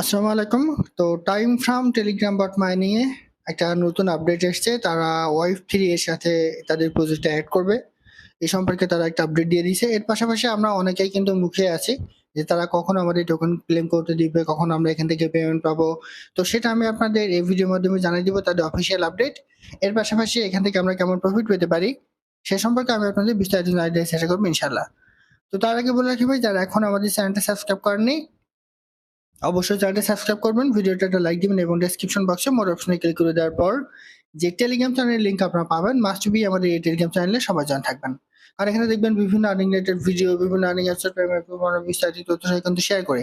আসসালামু আলাইকুম। তো time from Telegram bot mining এ একটা নতুন আপডেট এসেছে। তারা ওয়াইফ থ্রি এর সাথে তাদের প্রজেক্টটা অ্যাড করবে। এই সম্পর্কে তারা একটা আপডেট দিয়ে দিয়েছে। এর পাশাপাশি আমরা অনেকেই কিন্তু মুখে আছি যে তারা কখন আমাদের টোকেন ক্লেম করতে দিবে, কখন আমরা এখান থেকে পেমেন্ট পাবো। তো সেটা আমি আপনাদের এই ভিডিওর মাধ্যমে জানিয়ে দিব তাদের অফিসিয়াল আপডেট এর পাশাপাশি এখান থেকে আমরা কেমন প্রফিট পেতে পারি, সে সম্পর্কে আমি আপনাদের বিস্তারিত আইডিয়া চেষ্টা করব ইনশাল্লাহ তো তার আগে বলে রাখি ভাই, যারা এখন আমাদের চ্যানেলটা সাবস্ক্রাইব করেননি অবশ্যই চ্যানেলটা সাবস্ক্রাইব করবেন, ভিডিওটা একটা লাইক দিবেন এবং ডেসক্রিপশন বক্সে মোর অপশনে ক্লিক করে দেওয়ার পর যে টেলিগ্রাম চ্যানেলের লিঙ্ক আপনারা পাবেন মাস্ট বি আমাদের এই টেলিগ্রাম চ্যানেলে সবাই জান থাকবেন। আর এখানে দেখবেন বিভিন্ন আর্নিং রিলেটেড ভিডিও বিভিন্ন আর্নিং অ্যাপসের বিস্তারিত তথ্য কিন্তু শেয়ার করে।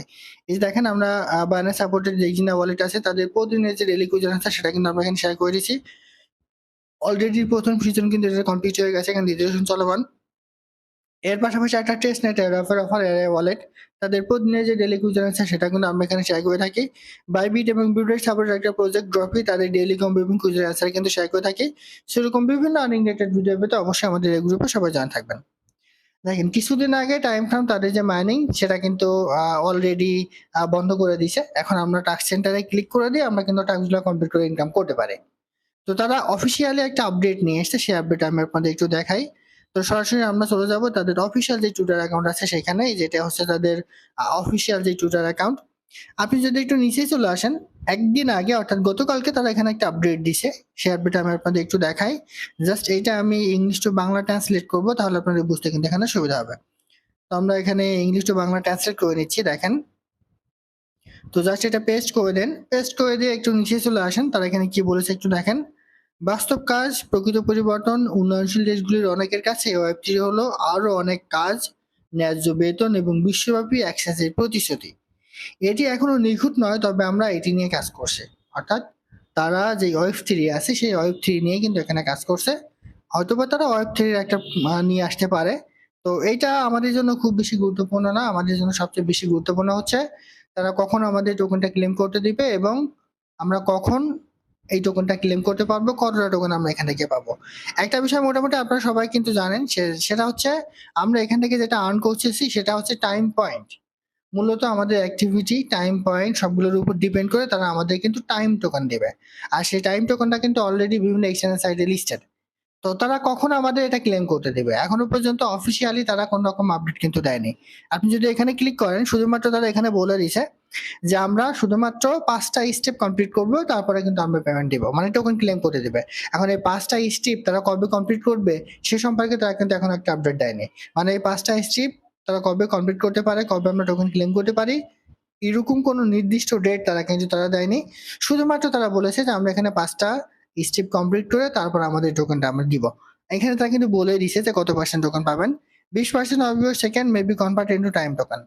এই যে দেখেন আমরা বায়ানা সাপোর্টেড যে জিনা ওয়ালেট আছে, তাদের প্রতিদিনের যে ডেলি কুজন আছে, সেটা কিন্তু আমরা এখানে শেয়ার করে দিয়েছি। অলরেডি প্রথম সিজন কিন্তু এটা কমপ্লিট হয়ে গেছে, এখানে রেজিস্ট্রেশন চলমান। এর পাশাপাশি একটা test net offer offer wallet তাদের প্রতিদিনের যে ডেলি কুইজন আছে, সেটা কিন্তু আমরা এখানে শেয়ার করে থাকি। বাইবিট এবং বিউটেড সাপোর্ট একটা প্রজেক্ট ড্রপি তাদের ডেলি কম এবং কুইজন আনসার কিন্তু শেয়ার করে থাকি। সেরকম বিভিন্ন আর্নিং রিলেটেড ভিডিও পেতে অবশ্যই আমাদের এই গ্রুপে সবাই জানা থাকবেন। দেখেন, কিছুদিন আগে টাইম ফ্রাম তাদের যে মাইনিং সেটা কিন্তু অলরেডি বন্ধ করে দিয়েছে। এখন আমরা টাস্ক সেন্টারে ক্লিক করে দিয়ে আমরা কিন্তু টাস্কগুলো কমপ্লিট করে ইনকাম করতে পারি। তো তারা অফিসিয়ালি একটা আপডেট নিয়ে এসছে, সেই আপডেট আমি আপনাদের একটু দেখাই। তো সরাসরি আমরা চলে যাব তাদের অফিসিয়াল যে টুইটার অ্যাকাউন্ট আছে সেখানে যেটা হচ্ছে তাদের অফিসিয়াল যে টুইটার অ্যাকাউন্ট আপনি যদি একটু নিচে চলে আসেন, একদিন আগে, অর্থাৎ গতকালকে তারা এখানে একটা আপডেট দিছে। সেই আপডেট আমি আপনাদের একটু দেখাই। জাস্ট এইটা আমি ইংলিশ টু বাংলা ট্রান্সলেট করব, তাহলে আপনাদের বুঝতে কিন্তু এখানে সুবিধা হবে। তো আমরা এখানে ইংলিশ টু বাংলা ট্রান্সলেট করে নিচ্ছি, দেখেন। তো জাস্ট এটা পেস্ট করে দেন। পেস্ট করে দিয়ে একটু নিচে চলে আসেন, তারা এখানে কি বলেছে একটু দেখেন। বাস্তব কাজ, প্রকৃত পরিবর্তন, উন্নয়নশীল দেশগুলির অনেকের কাছে ওয়েব থ্রি হলো আরও অনেক কাজ, ন্যায্য বেতন এবং বিশ্বব্যাপী অ্যাক্সেসের প্রতিশ্রুতি। এটি এখনও নিখুঁত নয়, তবে আমরা এটি নিয়ে কাজ করছি। অর্থাৎ তারা যে ওয়েব থ্রি আছে, সেই ওয়েব থ্রি নিয়ে কিন্তু এখানে কাজ করছে। হয়তোবা তারা ওয়েব থ্রির একটা নিয়ে আসতে পারে। তো এইটা আমাদের জন্য খুব বেশি গুরুত্বপূর্ণ না, আমাদের জন্য সবচেয়ে বেশি গুরুত্বপূর্ণ হচ্ছে, তারা কখন আমাদের টোকেনটা ক্লেম করতে দিবে এবং আমরা কখন এই টোকেনটা ক্লেম করতে পারব কতটা টোকেন আমরা এখান থেকে পাবো। একটা বিষয় মোটামুটি আপনারা সবাই কিন্তু জানেন সেটা হচ্ছে আমরা এখান থেকে যেটা আর্ন করতেছি, সেটা হচ্ছে টাইম পয়েন্ট মূলত আমাদের অ্যাক্টিভিটি টাইম পয়েন্ট সবগুলোর উপর ডিপেন্ড করে তারা আমাদের কিন্তু টাইম টোকেন দেবে। আর সেই টাইম টোকেনটা কিন্তু অলরেডি বিভিন্ন এক্সচেঞ্জ সাইডে লিস্টেড তো তারা কখন আমাদের এটা ক্লেম করতে দেবে? এখনও পর্যন্ত অফিসিয়ালি তারা কোন রকম আপডেট কিন্তু দেয়নি। আপনি যদি এখানে ক্লিক করেন, শুধুমাত্র তারা এখানে বলে দিছে যে আমরা শুধুমাত্র পাঁচটা স্টেপ কমপ্লিট করব, তারপরে কিন্তু আমরা পেমেন্ট দিব। মানে টোকেন ক্লেম করে দেবে। এখন এই পাঁচটা স্টেপ তারা কবে কমপ্লিট করবে, সে সম্পর্কে তারা কিন্তু এখন একটা আপডেট দেয়নি। মানে এই পাঁচটা স্টেপ তারা কবে কমপ্লিট করতে পারে, কবে আমরা টোকেন ক্লেম করতে পারি, এরকম কোনো নির্দিষ্ট ডেট তারা কিন্তু তারা দেয়নি। শুধুমাত্র তারা বলেছে যে আমরা এখানে পাঁচটা স্টেপ কমপ্লিট করে তারপর আমাদের টোকেনটা আমরা দিব। এখানে তারা কিন্তু বলে দিছে যে কত পার্সেন্ট টোকেন পাবেন। বিশ percent of your second maybe convert into time token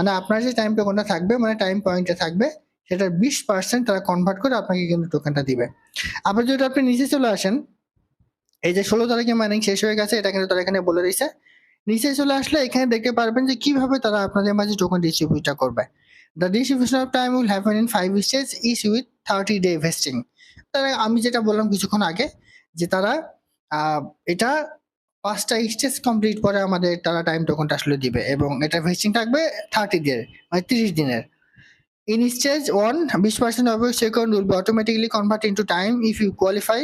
মানে আপনার যে টাইম টোকেনটা থাকবে মানে টাইম পয়েন্টে থাকবে, সেটার বিশ পার্সেন্ট তারা কনভার্ট করে আপনাকে কিন্তু টোকেনটা দিবে। আবার যদি আপনি নিচে চলে আসেন, এই যে ষোলো তারিখে মাইনিং শেষ হয়ে গেছে, এটা কিন্তু তারা এখানে বলে দিছে নিচে চলে আসলে এখানে দেখতে পারবেন যে কীভাবে তারা আপনাদের মাঝে টোকেন ডিস্ট্রিবিউটটা করবে। The distribution of time will happen in five stage is with thirty day vesting তারা, আমি যেটা বললাম কিছুক্ষণ আগে, যে তারা এটা পাঁচটা স্টেজ কমপ্লিট করে আমাদের তারা টাইম টোকনটা আসলে দিবে এবং এটা ভেস্টিং থাকবে থার্টি দিনের মানে তিরিশ দিনের। ইন স্টেজ ওয়ান বিশ percent of second will be automatically convert into time if you qualify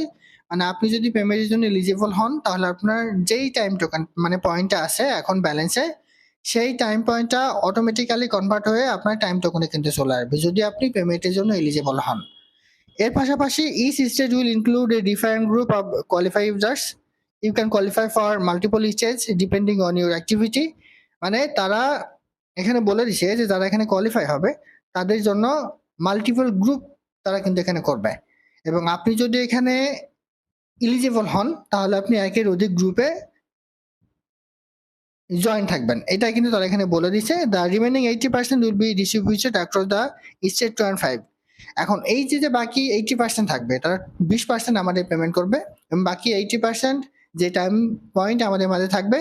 মানে আপনি যদি পেমেন্টের জন্য এলিজিবল হন, তাহলে আপনার যেই টাইম টোকেন মানে পয়েন্টটা আছে এখন ব্যালেন্সে সেই টাইম পয়েন্টটা অটোমেটিক্যালি কনভার্ট হয়ে আপনার টাইম টোকনে কিন্তু চলে আসবে, যদি আপনি পেমেন্টের জন্য এলিজিবল হন। এর পাশাপাশি each stage will include a different group of qualify users you can qualify for multiple stage depending on your activity মানে তারা এখানে বলে দিছে যে যারা এখানে কোয়ালিফাই হবে, তাদের জন্য মাল্টিপল গ্রুপ তারা কিন্তু এখানে করবে। এবং আপনি যদি এখানে ইলিজিবল হন, তাহলে আপনি একের অধিক গ্রুপে জয়েন থাকবেন। এটা কিন্তু তারা এখানে বলে দিচ্ছে the remaining eighty percent will be distributed across the state two and five এখন এই যে যে বাকি এইটি পার্সেন্ট থাকবে, তারা বিশ পার্সেন্ট আমাদের পেমেন্ট করবে এবং বাকি এইটি পার্সেন্ট যে টাইম পয়েন্ট আমাদের মাঝে থাকবে,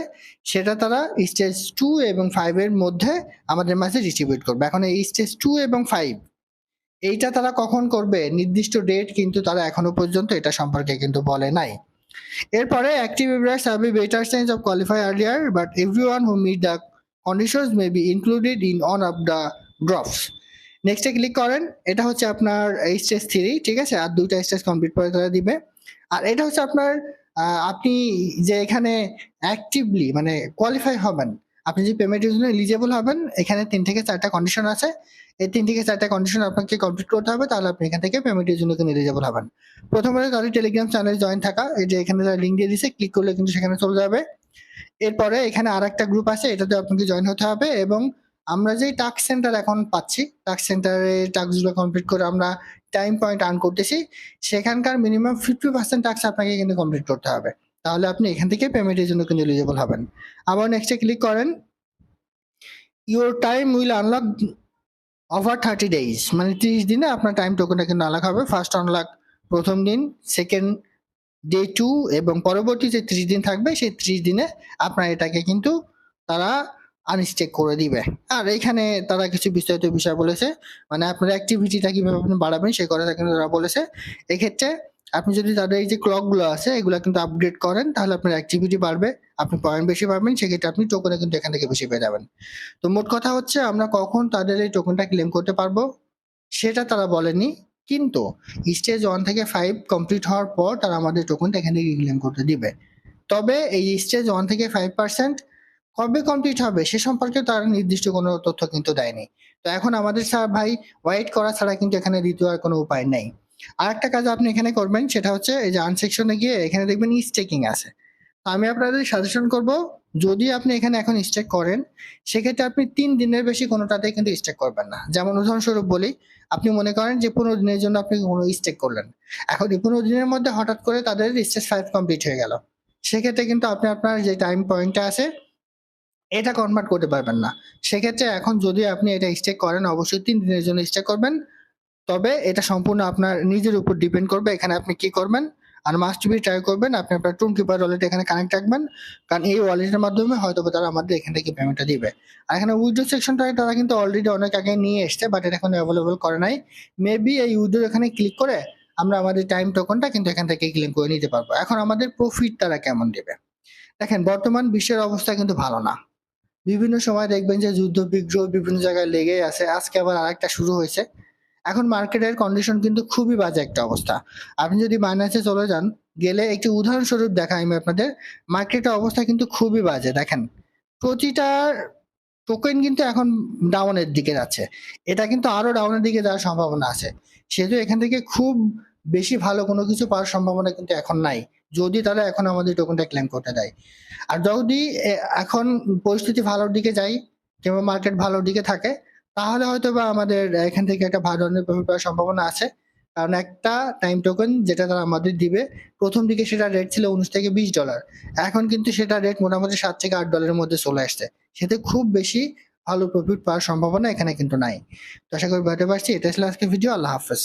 সেটা তারা স্টেজ টু এবং ফাইভের মধ্যে আমাদের মাঝে ডিস্ট্রিবিউট করবে। এখন এই স্টেজ টু এবং ফাইভ এইটা তারা কখন করবে? নির্দিষ্ট ডেট কিন্তু তারা এখনও পর্যন্ত এটা সম্পর্কে কিন্তু বলে নাই। এরপরে active users have be better change of qualify earlier but every one who meet the conditions may be included in on of the drops নেক্সটে ক্লিক করেন, এটা হচ্ছে আপনার স্টেজ থ্রি ঠিক আছে? আর দুইটা স্টেজ কমপ্লিট করে তারা দিবে। আর এটা হচ্ছে আপনার আপনি যে এখানে অ্যাক্টিভলি মানে কোয়ালিফাই হবেন, আপনি যে পেমেন্টের জন্য এলিজেবল হবেন, এখানে তিন থেকে চারটা কন্ডিশন আছে। এই তিন থেকে চারটা কন্ডিশন আপনাকে কমপ্লিট করতে হবে, তাহলে আপনি এখান থেকে পেমেন্টের জন্য কিন্তু এলিজেবল হবেন। প্রথমে তাদের টেলিগ্রাম চ্যানেল জয়েন থাকা, এই যে এখানে তারা লিঙ্ক দিয়ে দিছে ক্লিক করলে কিন্তু সেখানে চলে যাবে। এরপরে এখানে আর একটা গ্রুপ আছে, এটাতে আপনাকে জয়েন হতে হবে এবং আমরা যে টাস্ক সেন্টার এখন পাচ্ছি টাস্ক সেন্টারে টাস্কগুলো কমপ্লিট করে আমরা টাইম পয়েন্ট আর্ন করতেছি, সেখানকার মিনিমাম ফিফটি পার্সেন্ট টাস্ক আপনাকে কিন্তু কমপ্লিট করতে হবে। তাহলে আপনি এখান থেকে পেমেন্টের জন্য কিন্তু এলিজিবল হবেন। আবার নেক্সটে ক্লিক করেন your time will unlock over thirty days মানে তিরিশ দিনে আপনার টাইম টোকেনটা কিন্তু আনলক হবে। ফার্স্ট আনলক প্রথম দিন সেকেন্ড ডে টু এবং পরবর্তী যে ত্রিশ দিন থাকবে, সেই ত্রিশ দিনে আপনার এটাকে কিন্তু তারা আনস্টেক করে দিবে। আর এখানে তারা কিছু বিস্তারিত বিষয় বলেছে মানে আপনার অ্যাক্টিভিটিটা কীভাবে আপনি বাড়াবেন সেই কথা কিন্তু তারা বলেছে। এক্ষেত্রে আপনি যদি তাদের এই যে ক্লকগুলো আছে, এগুলো কিন্তু আপগ্রেড করেন, তাহলে আপনার অ্যাক্টিভিটি বাড়বে, আপনি পয়েন্ট বেশি পাবেন, সেক্ষেত্রে আপনি টোকেনে কিন্তু এখান থেকে বেশি পেয়ে যাবেন। তো মোট কথা হচ্ছে, আমরা কখন তাদের এই টোকনটা ক্লেম করতে পারব, সেটা তারা বলেনি, কিন্তু স্টেজ ওয়ান থেকে ফাইভ কমপ্লিট হওয়ার পর তারা আমাদের টোকনটা এখান থেকে ক্লেম করতে দিবে। তবে এই স্টেজ ওয়ান থেকে ফাইভ পার্সেন্ট কবে কমপ্লিট হবে সে সম্পর্কে তারা নির্দিষ্ট কোনো তথ্য কিন্তু দেয়নি। তো এখন আমাদের স্যার ভাই ওয়েট করা ছাড়া কিন্তু এখানে দ্বিতীয় আর কোনো উপায় নেই। আর একটা কাজ আপনি এখানে করবেন, সেটা হচ্ছে এই যে আনসেকশনে গিয়ে এখানে দেখবেন স্টেকিং আছে। আমি আপনাদের সাজেশন করব, যদি আপনি এখানে এখন স্টেক করেন, সেক্ষেত্রে আপনি তিন দিনের বেশি কোনোটাতে কিন্তু স্টেক করবেন না। যেমন উদাহরণস্বরূপ বলি, আপনি মনে করেন যে পনেরো দিনের জন্য আপনি কোনো স্টেক করলেন। এখন এই পনেরো দিনের মধ্যে হঠাৎ করে তাদের স্টেজ ফাইভ কমপ্লিট হয়ে গেল। সেক্ষেত্রে কিন্তু আপনি আপনার যে টাইম পয়েন্টটা আছে এটা কনভার্ট করতে পারবেন না। সেক্ষেত্রে এখন যদি আপনি এটা স্টেক করেন, অবশ্যই তিন দিনের জন্য স্টেক করবেন। তবে এটা সম্পূর্ণ আপনার নিজের উপর ডিপেন্ড করবে এখানে আপনি কি করবেন। আর মাস্ট বি ট্রাই করবেন, আপনি আপনার টুন কিপার ওয়ালেট এখানে কানেক্ট রাখবেন। কারণ এই ওয়ালেটের মাধ্যমে হয়তো তারা আমাদের এখান থেকে পেমেন্টটা দিবে। আর এখানে উইড্রো সেকশনটা তারা কিন্তু অলরেডি অনেক আগে নিয়ে এসছে বাট এটা এখন অ্যাভেলেবল করে নাই। মেবি এই উইড্রো এখানে ক্লিক করে আমরা আমাদের টাইম টোকনটা কিন্তু এখান থেকে ক্লেম করে নিতে পারব। এখন আমাদের প্রফিট তারা কেমন দেবে? দেখেন, বর্তমান বিশ্বের অবস্থা কিন্তু ভালো না। বিভিন্ন সময় দেখবেন যে যুদ্ধ, বিগ্রহ বিভিন্ন জায়গায় লেগে আছে। আজকে আবার আরেকটা শুরু হয়েছে। এখন মার্কেটের কন্ডিশন কিন্তু খুবই বাজে একটা অবস্থা। আপনি যদি মাইনাসে চলে যান, গেলে একটি উদাহরণস্বরূপ দেখাই আমি আপনাদের। মার্কেটের অবস্থা কিন্তু খুবই বাজে, দেখেন। প্রতিটা টোকেন কিন্তু এখন ডাউনের দিকে যাচ্ছে। এটা কিন্তু আরও ডাউনের দিকে যাওয়ার সম্ভাবনা আছে। সেহেতু এখান থেকে খুব বেশি ভালো কোনো কিছু পাওয়ার সম্ভাবনা কিন্তু এখন নাই। যদি তারা এখন আমাদের টোকেনটা ক্লেম করতে দেয়। আর যদি এখন পরিস্থিতি ভালোর দিকে যাই কিংবা মার্কেট ভালোর দিকে থাকে, তাহলে হয়তো বা আমাদের এখান থেকে একটা ভালো ধরনের প্রফিট পাওয়ার সম্ভাবনা আছে। কারণ একটা টাইম টোকেন যেটা তারা আমাদের দিবে, প্রথম দিকে সেটা রেট ছিল উনিশ থেকে বিশ ডলার এখন কিন্তু সেটা রেট মোটামুটি সাত থেকে আট ডলারের মধ্যে চলে আসছে। সেতে খুব বেশি ভালো প্রফিট পাওয়ার সম্ভাবনা এখানে কিন্তু নাই। তো আশা করি বুঝতে পারছি। এটা ছিল আজকে ভিডিও আল্লাহ হাফেজ।